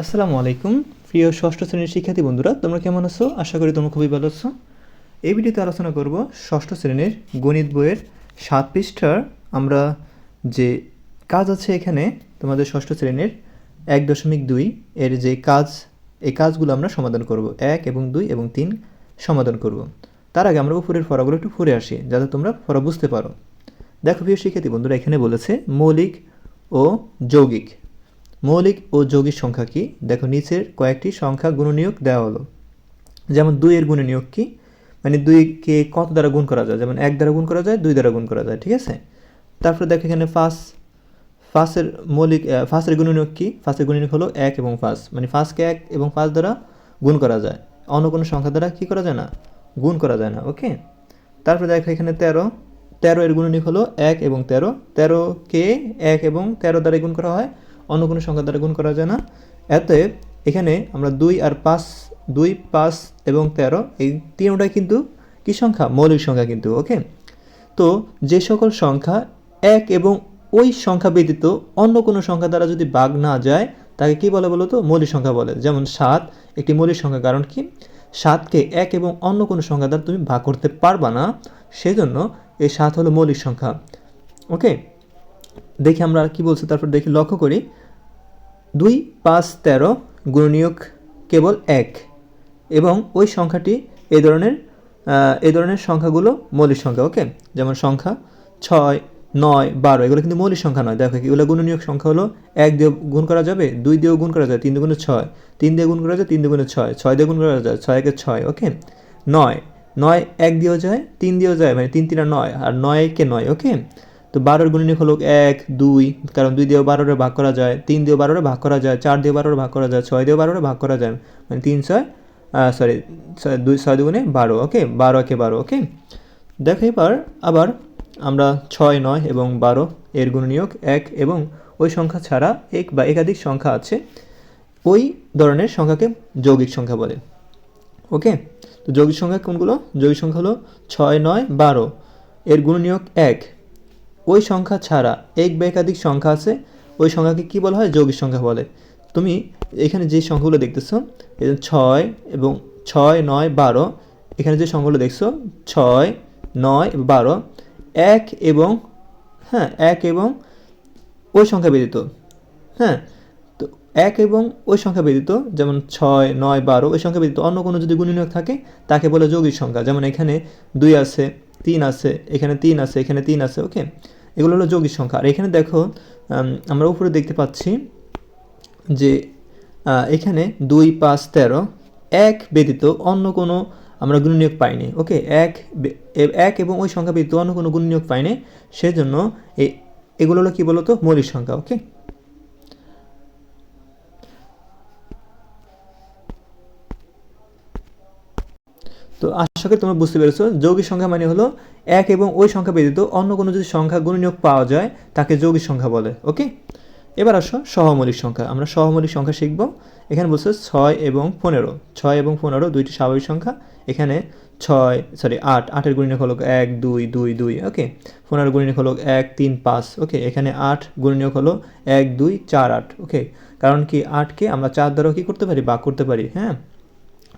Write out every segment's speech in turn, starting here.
আসসালামু আলাইকুম। প্রিয় ষষ্ঠ শ্রেণির শিক্ষার্থী বন্ধুরা, তোমরা কেমন আছো? আশা করি তোমরা খুবই ভালো আছো। এই ভিডিওতে আলোচনা করব ষষ্ঠ শ্রেণির গণিত বইয়ের সাত পৃষ্ঠার। আমরা যে কাজ আছে এখানে, তোমাদের ষষ্ঠ শ্রেণির এক দশমিক দুই এর যে কাজ, এই কাজগুলো আমরা সমাধান করব। এক এবং দুই এবং তিন সমাধান করব। তার আগে আমরা উপরের ফরাগুলো একটু ফুরে আসি, যাতে তোমরা ফরা বুঝতে পারো। দেখো প্রিয় শিক্ষার্থী বন্ধুরা, এখানে বলেছে মৌলিক ও যৌগিক। মৌলিক ও যৌগিক সংখ্যা কি? দেখো নিচের কয়েকটি সংখ্যা গুণনীয়ক দেওয়া হলো। যেমন দুইয়ের গুণনীয়ক কি? মানে দুইকে কত দ্বারা গুণ করা যায়? যেমন এক দ্বারা গুণ করা যায়, দুই দ্বারা গুণ করা যায়, ঠিক আছে? তারপরে দেখো এখানে ফার্স্ট ফার্স্টের মৌলিক ফার্স্টের গুণনীয়ক কি? ফার্স্টের গুণনীয়ক হলো এক এবং ফার্স্ট মানে ফার্স্টকে এক এবং ফার্স্ট দ্বারা গুণ করা যায়। অন্য কোনো সংখ্যা দ্বারা কী করা যায় না? গুণ করা যায় না, ওকে? তারপরে দেখো এখানে তেরো। তেরো এর গুণনীয়ক হলো এক এবং তেরো। তেরোকে এক এবং তেরো দ্বারা গুণ করা হয়। অন্য কোনো সংখ্যা দ্বারা গুণ করা যায় না। এতে এখানে আমরা দুই আর পাঁচ, দুই, পাঁচ এবং তেরো, এই তিনটাই কিন্তু কি সংখ্যা? মৌলিক সংখ্যা কিন্তু ওকে তো যে সকল সংখ্যা এক এবং ওই সংখ্যা ব্যতীত অন্য কোনো সংখ্যা দ্বারা যদি ভাগ না যায়, তাকে কি বলে বলো তো মৌলিক সংখ্যা বলে। যেমন সাত একটি মৌলিক সংখ্যা, কারণ কি? সাতকে এক এবং অন্য কোনো সংখ্যা দ্বারা তুমি ভাগ করতে পারবা না, সেজন্য এই সাত হলো মৌলিক সংখ্যা ওকে দেখি আমরা কি বলছি, তারপর দেখি লক্ষ্য করি। দুই পাঁচ তেরো গুণনীয়ক কেবল এক। এবং ওই সংখ্যাটি এই ধরনের এই ধরনের সংখ্যাগুলো মৌলিক সংখ্যা, ওকে? যেমন সংখ্যা ছয়, নয়, বারো, এগুলো কিন্তু মৌলিক সংখ্যা নয়। দেখো কি, এগুলো গুণনীয়ক সংখ্যা হলো এক দিয়ে গুণ করা যাবে, দুই দিয়েও গুণ করা যায়, তিন দুগুণে ছয়, তিন দিয়ে গুণ করা যায়, তিন দুগুণে ছয় ছয় দিয়ে গুণ করা যায়, ছয় একে ছয়, ওকে? নয় নয় এক দিয়েও যায়, তিন দিয়েও যায় মানে তিন তিনটা নয়, আর নয় একে নয়, ওকে? তো বারোর গুণনীয়ক হলো এক, দুই, কারণ দুই দিয়েও বারোরে ভাগ করা যায়, তিন দিয়েও বারোরে ভাগ করা যায়, চার দিয়ে বারোরে ভাগ করা যায়, ছয় দিয়েও বারোরে ভাগ করা যায় মানে তিন, ছয় সরি দুই, ছয় দুগুণে বারো ওকে বারো একে বারো ওকে দেখো, এবার আবার আমরা ছয়, নয় এবং বারো এর গুণনীয়ক এক এবং ওই সংখ্যা ছাড়া এক বা একাধিক সংখ্যা আছে, ওই ধরনের সংখ্যাকে যৌগিক সংখ্যা বলে ওকে তো যৌগিক সংখ্যা কোনগুলো? যৌগিক সংখ্যা হলো ছয়, নয়, বারো, এর গুণনীয়ক এক। ওই সংখ্যা ছাড়া এক বা একাধিক সংখ্যা আছে, ওই সংখ্যাকে কি বলা হয়? যৌগিক সংখ্যা বলে। তুমি এখানে যে সংখ্যাগুলো দেখতেছো ছয় এবং ছয়, নয়, বারো, এখানে যে সংখ্যাগুলো দেখছ, ছয়, নয়, বারো, এক এবং হ্যাঁ এক এবং ওই সংখ্যা ব্যতীত হ্যাঁ তো এক এবং ওই সংখ্যা ব্যতীত, যেমন ছয়, নয়, বারো, ওই সংখ্যা ব্যতীত অন্য কোনো যদি গুণনীয়ক থাকে, তাকে বলে যৌগিক সংখ্যা। যেমন এখানে দুই আছে তিন আছে, এখানে তিন আছে, এখানে তিন আছে ওকে এগুলো হলো যৌগিক সংখ্যা। আর এখানে দেখো আমরা উপরে দেখতে পাচ্ছি যে এখানে দুই, পাঁচ, তেরো, এক ব্যতীত অন্য কোনো আমরা গুণনীয়ক পাইনি ওকে এক এক এবং ওই সংখ্যা ব্যতীত অন্য কোনো গুণনীয়ক পাইনি, সেজন্য এগুলো হলো কী বলতো? মৌলিক সংখ্যা ওকে তো আশা করি তোমরা বুঝতে পেরেছ, যৌগিক সংখ্যা মানে হলো এক এবং ওই সংখ্যা ব্যতীত অন্য কোনো যদি সংখ্যা গুণনীয়ক পাওয়া যায়, তাকে যৌগিক সংখ্যা বলে, ওকে? এবার আসো সহমৌলিক সংখ্যা, আমরা সহমৌলিক সংখ্যা শিখব। এখানে বলছে ছয় এবং পনেরো, ছয় এবং পনেরো দুইটি স্বাভাবিক সংখ্যা, এখানে ছয় সরি আট, আটের গুণনীয়ক হলো এক, দুই দুই দুই, ওকে? পনেরো গুণনীয়ক হলো এক, তিন, পাঁচ, ওকে? এখানে আট গুণনীয়ক হলো এক, দুই, চার, আট, ওকে? কারণ কি আটকে আমরা চার দ্বারাও কি করতে পারি? বা করতে পারি হ্যাঁ?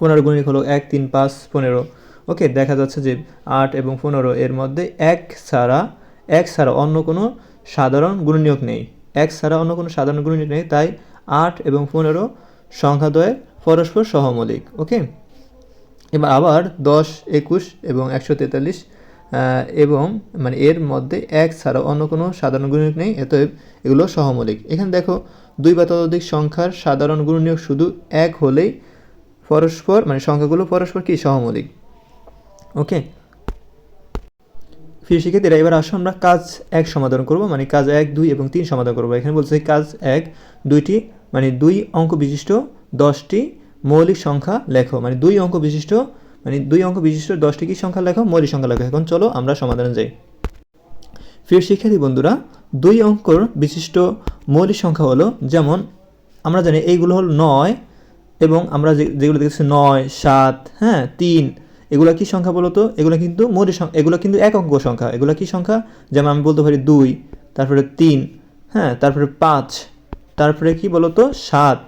পনেরো গুণিক হলো এক, তিন, পাঁচ, পনেরো। ওকে, দেখা যাচ্ছে যে আট এবং পনেরো এর মধ্যে এক ছাড়া এক ছাড়া অন্য কোনো সাধারণ গুণনীয়ক নেই। এক ছাড়া অন্য কোনো সাধারণ গুণনীয়ক নেই, তাই আট এবং পনেরো সংখ্যাদ্বয় পরস্পর সহমৌলিক, ওকে? এবার আবার দশ, একুশ এবং একশো তেতাল্লিশ এবং মানে এর মধ্যে এক ছাড়া অন্য কোনো সাধারণ গুণনীয়ক নেই এতএব এগুলো সহমৌলিক। এখানে দেখো, দুই বা ততোধিক সংখ্যার সাধারণ গুণনীয়ক শুধু এক হলেই পরস্পর মানে সংখ্যাগুলো পরস্পর কি? সহমৌলিক ওকে? ফিরে এবার আসো আমরা কাজ এক সমাধান করব মানে কাজ এক, দুই এবং তিন সমাধান করব। এখানে বলছে কাজ এক, দুইটি মানে দুই অঙ্ক বিশিষ্ট দশটি মৌলিক সংখ্যা লেখো। মানে দুই অঙ্ক বিশিষ্ট মানে দুই অঙ্ক বিশিষ্ট দশটি কি সংখ্যা লেখো? মৌলিক সংখ্যা লেখো। এখন চলো আমরা সমাধানে যাই। প্রিয় শিক্ষার্থী বন্ধুরা, দুই অঙ্কর বিশিষ্ট মৌলিক সংখ্যা হলো, যেমন আমরা জানি এইগুলো হলো নয় এবং আমরা যেগুলো দেখেছি নয়, সাত হ্যাঁ তিন, এগুলো কি সংখ্যা বলতো এগুলো কিন্তু মৌলিক সংখ্যা, এগুলো কিন্তু এক অঙ্ক সংখ্যা। এগুলো কি সংখ্যা? যেমন আমি বলতে পারি দুই, তারপরে তিন হ্যাঁ তারপরে পাঁচ, তারপরে কি বলতো সাত।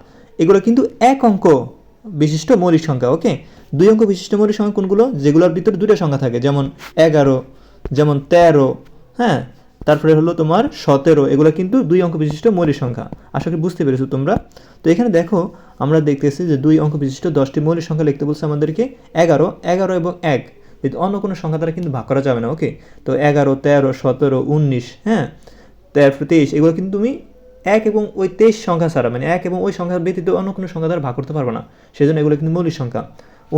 এগুলো কিন্তু এক অঙ্ক বিশিষ্ট মৌলিক সংখ্যা, ওকে? দুই অঙ্ক বিশিষ্ট মৌলিক সংখ্যা কোনগুলো? যেগুলোর ভিতরে দুটো সংখ্যা থাকে, যেমন এগারো, যেমন তেরো হ্যাঁ তারপরে হলো তোমার সতেরো। এগুলো কিন্তু দুই অঙ্ক বিশিষ্ট মৌলিক সংখ্যা। আশা করি বুঝতে পেরেছ তোমরা। তো এখানে দেখো আমরা দেখতেছি যে দুই অঙ্ক বিশিষ্ট দশটি মৌলিক সংখ্যা লিখতে বলছে আমাদেরকে এগারো এগারো এবং এক। অন্য কোনো সংখ্যা দ্বারা কিন্তু ভাগ করা যাবে না ওকে তো এগারো, তেরো, সতেরো, উনিশ হ্যাঁ? তারপরে তেইশ, এগুলো কিন্তু তুমি এক এবং ওই তেইশ সংখ্যা ছাড়া মানে এক এবং ওই সংখ্যা ব্যতীত অন্য কোনো সংখ্যা দ্বারা ভাগ করতে পারবে না। সেজন্য এগুলো কিন্তু মৌলিক সংখ্যা।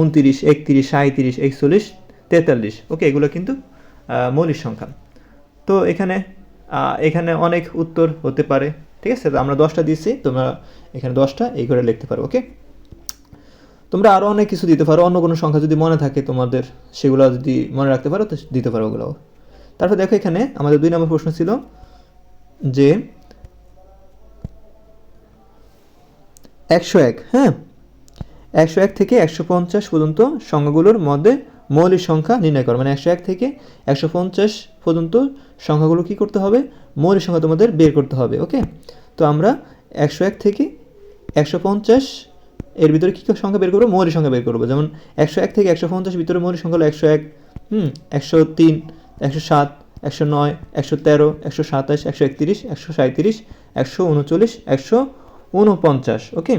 উনতিরিশ, একত্রিশ সাঁত্রিশ একচল্লিশ, তেতাল্লিশ ওকে এগুলো কিন্তু মৌলিক সংখ্যা। তো এখানে এখানে অনেক উত্তর হতে পারে। ঠিক আছে? তো আমরা দশটা দিচ্ছি তোমরা এখানে দশটা, এই করে লিখতে পারো ওকে তোমরা আরও অনেক কিছু দিতে পারো, অন্য কোনো সংখ্যা যদি মনে থাকে তোমাদের, সেগুলো যদি মনে রাখতে পারো, তো দিতে পারো ওগুলো। তারপর দেখো এখানে আমাদের দুই নম্বর প্রশ্ন ছিল যে একশো এক হ্যাঁ? একশো এক থেকে একশো পঞ্চাশ পর্যন্ত সংখ্যাগুলোর মধ্যে মৌলিক সংখ্যা নির্ণয় করো। মানে একশো এক থেকে একশো পঞ্চাশ পর্যন্ত সংখ্যাগুলো কী করতে হবে? মৌলিক সংখ্যা তোমাদের বের করতে হবে ওকে তো আমরা একশো এক থেকে একশো পঞ্চাশ এর ভিতরে কী সংখ্যা বের করব? মৌলিক সংখ্যা বের করব। যেমন একশো এক থেকে একশো পঞ্চাশ ভিতরে মৌলিক সংখ্যা হলো একশো এক, হুম? একশো তিন, একশো সাত, একশো নয়, একশো তেরো, একশো সাতাশ, একশো একত্রিশ, একশো সাঁত্রিশ একশো উনচল্লিশ, একশো উনপঞ্চাশ ওকে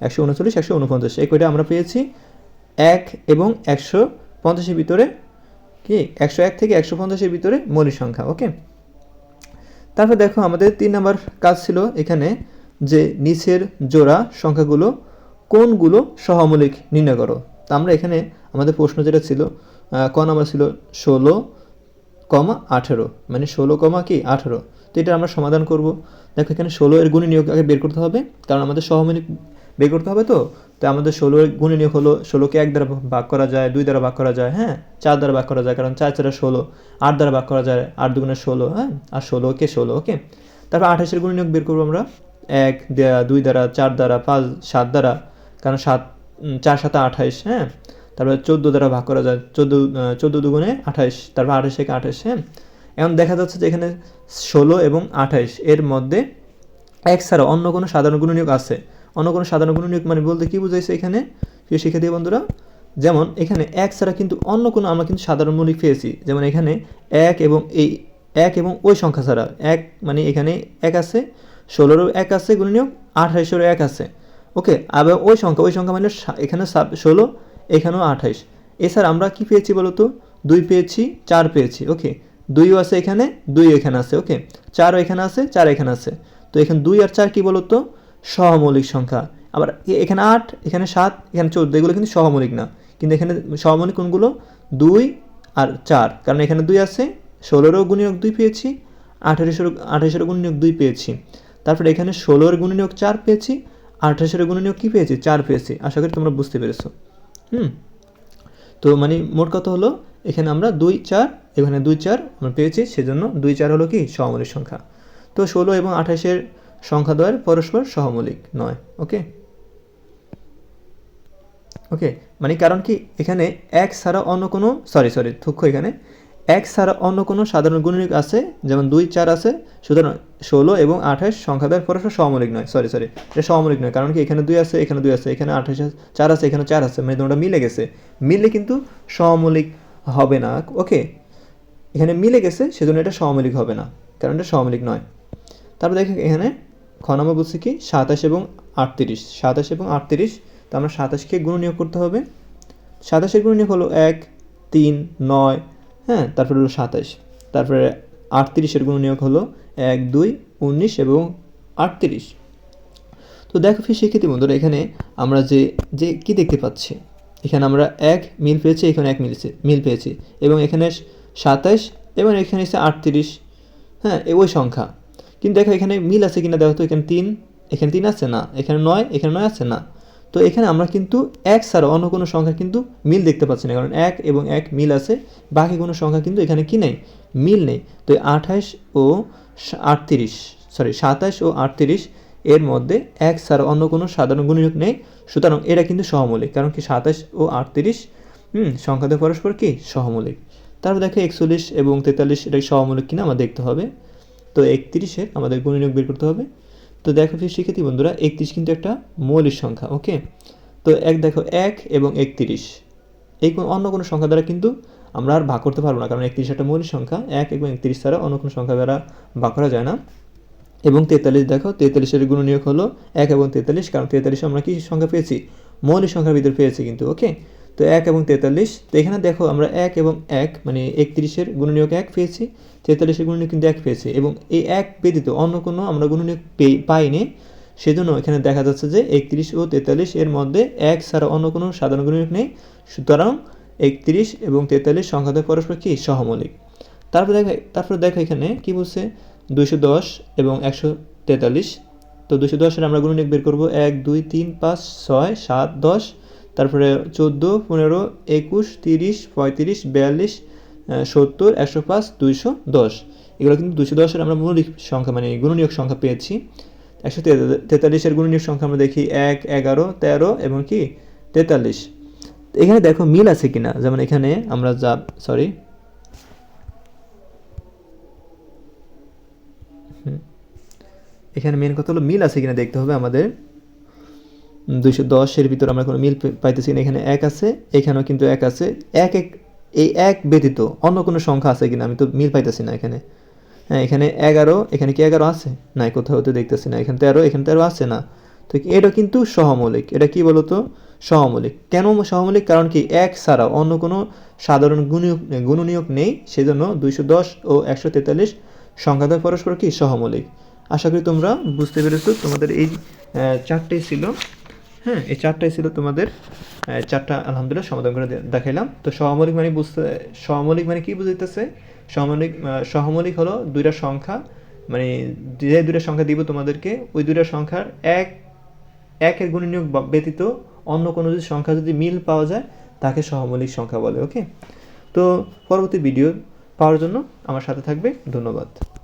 একশো উনচল্লিশ, একশো উনপঞ্চাশ। এই কয়টা আমরা পেয়েছি? এক এবং একশো পঞ্চাশের ভিতরে কি? একশো এক থেকে একশো পঞ্চাশের ভিতরে মৌলিক সংখ্যা ওকে তারপর দেখো আমাদের তিন নম্বর কাজ ছিল এখানে যে নিচের জোড়া সংখ্যাগুলো কোনগুলো সহমৌলিক নির্ণয় করো। তা আমরা এখানে আমাদের প্রশ্ন যেটা ছিল ক নাম্বার ছিল ষোলো কমা আঠেরো মানে ষোলো কমা কি? আঠেরো। তো এটা আমরা সমাধান করব। দেখো এখানে ষোলো এর গুণী নিয়োগ আগে বের করতে হবে, কারণ আমাদের সহমৌলিক বের করতে হবে তো। তো আমাদের ষোলো এর গুণী নিয়োগ হলো ষোলোকে এক দ্বারা ভাগ করা যায়, দুই দ্বারা ভাগ করা যায় হ্যাঁ? চার দ্বারা ভাগ করা যায়, কারণ চার চারা ষোলো, আট দ্বারা ভাগ করা যায়, আট দুগুণে ষোলো হ্যাঁ? আর ষোলোকে ষোলো, ওকে? তারপর আঠাশের গুণী নিয়োগ বের করব আমরা। এক দুই দ্বারা, চার দ্বারা, পাঁচ, সাত দ্বারা, কারণ সাত চার সাথে আঠাইশ হ্যাঁ? তারপরে চোদ্দ দ্বারা ভাগ করা যায়, চোদ্দ চোদ্দ দুগুণে আঠাইশ, তারপর আঠাশ থেকে আঠাশ হ্যাঁ? এখন দেখা যাচ্ছে যে এখানে ষোলো এবং আঠাইশ, এর মধ্যে এক ছাড়া অন্য কোনো সাধারণ গুণনীয়ক আছে। অন্য কোনো সাধারণ গুণনীয়ক মানে বলতে কি বুঝাইছে এখানে? প্রিয় শিক্ষার্থী বন্ধুরা, যেমন এখানে এক ছাড়া কিন্তু অন্য কোনো আমরা কিন্তু সাধারণ মৌলিক পেয়েছি। যেমন এখানে এক এবং এই এক এবং ওই সংখ্যা ছাড়া। এক মানে এখানে এক আছে, ষোলোরও এক আছে গুণ গুণনীয়ক আঠাইশেরও এক আছে। ওকে, আবার ওই সংখ্যা ওই সংখ্যা মানে এখানে ষোলো, এখানেও আঠাইশ। এছাড়া আমরা কি পেয়েছি বলতো? দুই পেয়েছি, চার পেয়েছি। ওকে, দুইও আছে এখানে দুই এখানে আছে। ওকে, চারও এখানে আছে, চার এখানে আছে। তো এখানে দুই আর চার কি বলতো? সহমৌলিক সংখ্যা। আবার এখানে আট, এখানে সাত, এখানে চোদ্দ, এগুলো কিন্তু সহমৌলিক না। কিন্তু এখানে সহমৌলিক কোনগুলো? দুই আর চার। কারণ এখানে দুই আছে, ষোলোরও গুণিয়োগ দুই পেয়েছি আঠারোশোর আঠাশের গুণিয়োগ দুই পেয়েছি। তারপরে এখানে ষোলোর গুণিয়োগ চার পেয়েছি আঠাশের গুণিয়োগ কী পেয়েছি? চার পেয়েছি। আশা করি তোমরা বুঝতে পেরেছ। হুম? তো মানে মোট কথা হলো, এখানে আমরা দুই চার, এখানে দুই চার আমরা পেয়েছি, সেজন্য দুই চার হলো কি? সহমৌলিক সংখ্যা। তো ষোলো এবং আঠাশের সংখ্যা দ্বয়ের পরস্পর সহমৌলিক নয় ওকে ওকে মানে কারণ কি এখানে এক ছাড়া অন্য কোনো সরি সরি দুঃখ এখানে। এক ছাড়া অন্য কোনো সাধারণ গুণনীয়ক আছে, যেমন দুই চার আছে, সুতরাং ষোলো এবং আঠাশ সংখ্যা দ্বয়ের পরস্পর সহমৌলিক নয় সরি সরি এটা সহমৌলিক নয়, কারণ কি এখানে দুই আছে, এখানে দুই আছে, এখানে আঠাশ চার আছে, এখানে চার আছে মানে তোমরা মিলে গেছে। মিললে কিন্তু সহমৌলিক হবে না ওকে এখানে মিলে গেছে, সেজন্য এটা সহমৌলিক হবে না, কারণ এটা সহমৌলিক নয়। তারপর দেখো এখানে খ নম্বর বলছে কি, সাতাশ এবং আটত্রিশ। সাতাশ এবং আটত্রিশ, তো আমরা সাতাশকে গুণ নিয়োগ করতে হবে। সাতাশের গুণনীয় হলো এক, তিন, নয় হ্যাঁ তারপরে হলো সাতাশ। তারপরে আটত্রিশের গুণ নিয়োগ হলো এক, দুই, উনিশ এবং আটত্রিশ। তো দেখো ফির শিক্ষার্থী বন্ধুরা, এখানে আমরা যে যে কি দেখতে পাচ্ছি? এখানে আমরা এক মিল পেয়েছি, এখানে এক মিলছে, মিল পেয়েছি। এবং এখানে সাতাশ এবং এখানে এসে আটত্রিশ হ্যাঁ ওই সংখ্যা। কিন্তু দেখো এখানে মিল আছে কিনা? দেখো তো, এখানে তিন এখানে তিন আছে না? এখানে নয় এখানে নয় আছে না? তো এখানে আমরা কিন্তু এক ছাড়া অন্য কোনো সংখ্যা কিন্তু মিল দেখতে পাচ্ছি না। কারণ এক এবং এক মিল আছে, বাকি কোনো সংখ্যা কিন্তু এখানে কি নেই? মিল নেই। তো আঠাশ ও আটত্রিশ সরি সাতাশ ও আটত্রিশ এর মধ্যে এক ছাড়া অন্য কোনো সাধারণ গুণনীয়ক নেই। সুতরাং এরা কিন্তু সহমৌলিক কারণ কি সাতাশ ও আটত্রিশ, হুম সংখ্যাতে পরস্পর কি? সহমৌলিক তারপর দেখো একচল্লিশ এবং তেতাল্লিশ, এটা সহমৌলিক কিনা? আমার দেখতে হবে। তো একত্রিশের আমাদের গুণনীয়ক বের করতে হবে। তো দেখো প্রিয় শিক্ষার্থী বন্ধুরা, একত্রিশ কিন্তু একটা মৌলিক সংখ্যা, ওকে? তো এক দেখো, এক এবং একত্রিশ। এই অন্য কোনো সংখ্যা দ্বারা কিন্তু আমরা আর ভাগ করতে পারব না, কারণ একত্রিশ একটা মৌলিক সংখ্যা, এক এবং একত্রিশ ছাড়া অন্য কোনো সংখ্যা দ্বারা ভাগ করা যায় না। এবং তেতাল্লিশ দেখো, তেতাল্লিশের গুণনীয়ক হলো এক এবং তেতাল্লিশ, কারণ তেতাল্লিশ আমরা কি সংখ্যা পেয়েছি? মৌলিক সংখ্যার ভিতরে পেয়েছি কিন্তু, ওকে? তো এক এবং তেতাল্লিশ, তো এখানে দেখো আমরা এক এবং এক মানে একত্রিশের গুণনীয়ক এক পেয়েছি, তেতাল্লিশের গুণনীয়ক কিন্তু এক পেয়েছি এবং এই এক ব্যতীত অন্য কোনো আমরা গুণনীয়ক পাইনি। সেজন্য এখানে দেখা যাচ্ছে যে একত্রিশ ও তেতাল্লিশ এর মধ্যে এক ছাড়া অন্য কোনো সাধারণ গুণনীয়ক নেই। সুতরাং একত্রিশ এবং তেতাল্লিশ সংখ্যাতে পরস্পর কি? সহমৌলিক। তারপর দেখো তারপর দেখো এখানে কি বলছে? দুইশো দশ এবং একশো তেতাল্লিশ। তো দুশো দশের আমরা গুণনীয়ক বের করব। এক, দুই, তিন, পাঁচ, ছয়, সাত, দশ। তারপরে চোদ্দ, পনেরো, একুশ, তিরিশ, পঁয়ত্রিশ, বিয়াল্লিশ সত্তর, একশো পাঁচ, দুইশো দশ। এগুলো কিন্তু দুশো দশের আমরা মৌলিক সংখ্যা মানে গুণনীয়ক সংখ্যা পেয়েছি। একশো তেতাল্লিশের গুণনীয়ক সংখ্যা আমরা দেখি এক, এগারো, তেরো এবং কি? তেতাল্লিশ। এখানে দেখো মিল আছে কিনা? যেমন এখানে আমরা যা সরি এখানে মেন কথা হলো মিল আছে কিনা দেখতে হবে আমাদের। দুইশো দশের ভিতরে আমরা কোনো মিল পাইতেছি না। এখানে এক আছে, এখানেও কিন্তু এক আছে। এক এক, এই এক ব্যতীত অন্য কোনো সংখ্যা আছে কিনা আমি তো মিল পাইতেছি না এখানে। হ্যাঁ এখানে এগারো, এখানে কি এগারো আছে? না কোথাও তো দেখতেছি না। এখানে তেরো এখানে তেরো আছে না। তো এটা কিন্তু সহমৌলিক। এটা কি বলতো? সহমৌলিক। কেন সহমৌলিক? কারণ কি এক ছাড়া অন্য কোনো সাধারণ গুণনীয়ক গুণনীয়ক নেই। সেজন্য দুইশো দশ ও একশো তেতাল্লিশ সংখ্যাটা পরস্পর কি সহমৌলিক। আশা করি তোমরা বুঝতে পেরেছ। তোমাদের এই চারটেই ছিল। হ্যাঁ এই চারটাই ছিল তোমাদের চারটা আলহামদুলিল্লাহ সমাধান করে দেখাইলাম। তো সহমৌলিক মানে বুঝতে, সহমৌলিক মানে কি বুঝাইতেছে? সহমৌলিক সহমৌলিক হলো দুইটা সংখ্যা মানে যে দুইটা সংখ্যা দিব তোমাদেরকে, ওই দুইটা সংখ্যার এক, একের বা- ব্যতীত অন্য কোনো যদি সংখ্যা যদি মিল পাওয়া যায়, তাকে সহমৌলিক সংখ্যা বলে, ওকে? তো পরবর্তী ভিডিও পাওয়ার জন্য আমার সাথে থাকবে, ধন্যবাদ।